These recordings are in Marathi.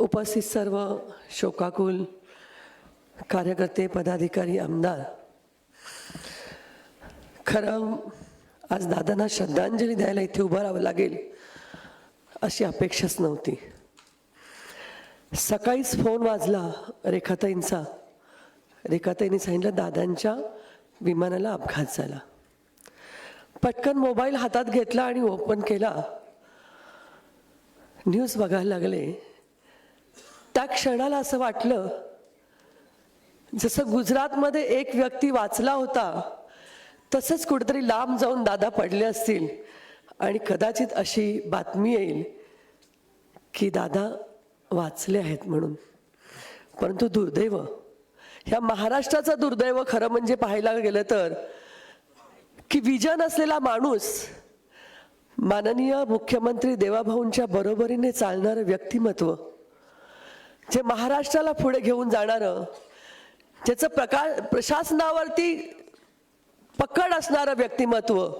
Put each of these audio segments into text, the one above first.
उपस्थित सर्व शोकाकुल कार्यकर्ते पदाधिकारी आमदार. खरं आज दादांना श्रद्धांजली द्यायला इथे उभं राहावं लागेल अशी अपेक्षाच नव्हती. सकाळीच फोन वाजला रेखाताईंचा. रेखाताईंनी सांगितलं दादांच्या विमानाला अपघात झाला. पटकन मोबाईल हातात घेतला आणि ओपन केला. न्यूज बघायला लागले त्या क्षणाला असं वाटलं जसं गुजरातमध्ये एक व्यक्ती वाचला होता तसंच कुठेतरी लांब जाऊन दादा पडले असतील. आणि कदाचित अशी बातमी येईल की दादा वाचले आहेत म्हणून. परंतु दुर्दैव ह्या महाराष्ट्राचं दुर्दैव खरं म्हणजे पाहायला गेलं तर की विजन असलेला माणूस माननीय मुख्यमंत्री देवाभाऊंच्या बरोबरीने चालणारं व्यक्तिमत्व जे महाराष्ट्राला पुढे घेऊन जाणारं ज्याचं प्रकार प्रशासनावरती पकड असणारं व्यक्तिमत्व.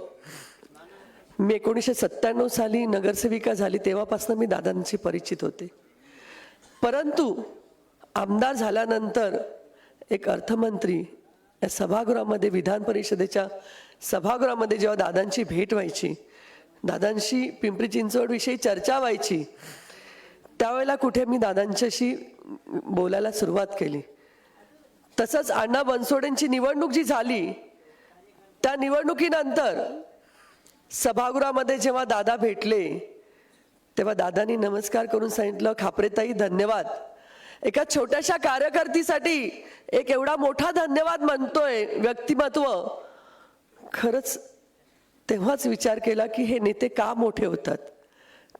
मी एकोणीसशे सत्त्याण्णव साली नगरसेविका झाली तेव्हापासून मी दादांशी परिचित होते. परंतु आमदार झाल्यानंतर एक अर्थमंत्री या सभागृहामध्ये विधान परिषदेच्या सभागृहामध्ये जेव्हा दादांची भेट व्हायची दादांशी पिंपरी चिंचवडविषयी चर्चा व्हायची त्यावेळेला कुठे मी दादांच्याशी बोलायला सुरुवात केली. तसंच अण्णा बनसोडेंची निवडणूक जी झाली त्या निवडणुकीनंतर सभागृहामध्ये जेव्हा दादा भेटले तेव्हा दादानी नमस्कार करून सांगितलं खापरेताई धन्यवाद. एका छोट्याशा कार्यकर्तीसाठी एक एवढा मोठा धन्यवाद म्हणतोय व्यक्तिमत्व. खरंच तेव्हाच विचार केला की हे नेते का मोठे होतात?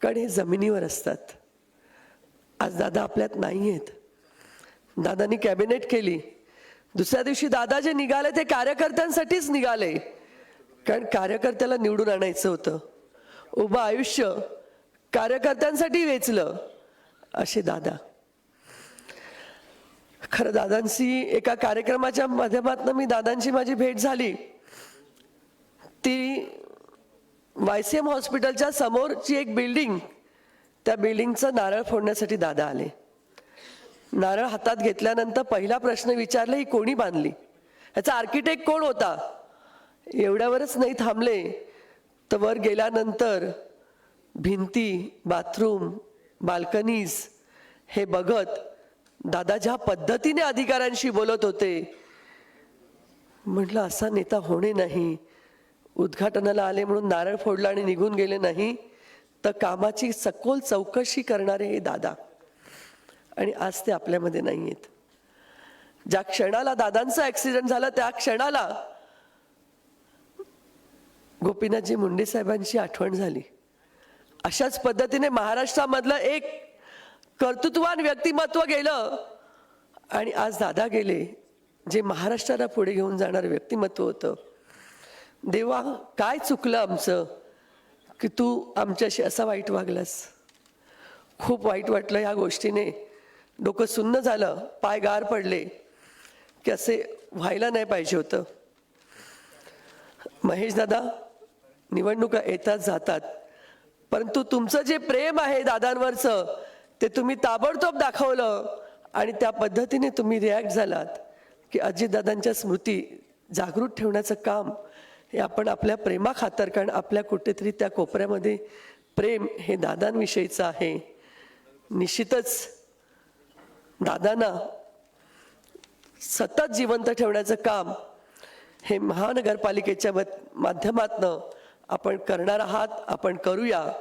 कारण हे जमिनीवर असतात. आज दादा आपल्यात नाही आहेत दादानी कॅबिनेट केली. दुसऱ्या दिवशी दादा जे निघाले ते कार्यकर्त्यांसाठीच निघाले. कारण कार्यकर्त्याला निवडून आणायचं होतं. उभं आयुष्य कार्यकर्त्यांसाठी वेचलं असे दादा. खरं दादांशी एका कार्यक्रमाच्या माध्यमातून मी दादांची माझी भेट झाली. ती वाय सी एम हॉस्पिटलच्या समोरची एक बिल्डिंग त्या बिल्डिंगचं नारळ फोडण्यासाठी दादा आले. नारळ हातात घेतल्यानंतर पहिला प्रश्न विचारला ही कोणी बांधली? ह्याचा आर्किटेक्ट कोण होता? एवढ्यावरच नाही थांबले. तर वर गेल्यानंतर भिंती बाथरूम बाल्कनीज हे बघत दादा ज्या पद्धतीने अधिकाऱ्यांशी बोलत होते म्हटलं असा नेता होणे नाही. उद्घाटनाला आले म्हणून नारळ फोडला आणि निघून गेले नाही. तर कामाची सखोल चौकशी करणारे हे दादा. आणि आज ते आपल्यामध्ये नाही आहेत ज्या क्षणाला दादांचा ॲक्सिडेंट झाला त्या क्षणाला गोपीनाथजी मुंडे साहेबांची आठवण झाली. अशाच पद्धतीने महाराष्ट्रामधलं एक कर्तृत्वान व्यक्तिमत्व गेलं आणि आज दादा गेले जे महाराष्ट्राला पुढे घेऊन जाणारं व्यक्तिमत्व होतं. देवा काय चुकलं आमचं? की तू आमच्याशी असा वाईट वागलास. खूप वाईट वाटलं या गोष्टीने. डोकं सुन्न झालं पाय गार पडले की असे व्हायला नाही पाहिजे होतं. महेश दादा निवडणुका येतात जातात. परंतु तुमचं जे प्रेम आहे दादांवरचं ते तुम्ही ताबडतोब दाखवलं आणि त्या पद्धतीने तुम्ही रिॲक्ट झालात की अजितदादांच्या स्मृती जागृत ठेवण्याचं काम हे आपण आपल्या प्रेमाखातर कारण आपल्या कुठेतरी त्या कोपऱ्यामध्ये प्रेम हे दादांविषयीचं आहे. निश्चितच दादांना सतत जिवंत ठेवण्याचं काम हे महानगरपालिकेच्या माध्यमातनं आपण करणार आहात आपण करूया.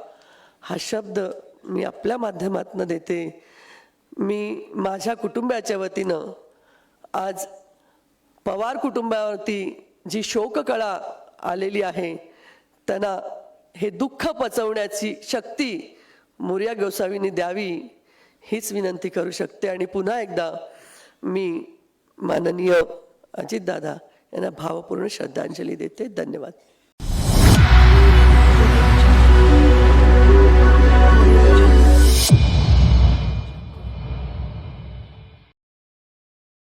हा शब्द मी आपल्या माध्यमातनं देते. मी माझ्या कुटुंबाच्या वतीनं आज पवार कुटुंबावरती जी शोककळा आलेली आहे. त्यांना हे दुःख पचवण्याची शक्ती मोर्या गोसावींनी द्यावी हीच विनंती करू शकते. आणि पुन्हा एकदा मी माननीय अजितदादा यांना भावपूर्ण श्रद्धांजली देते. धन्यवाद.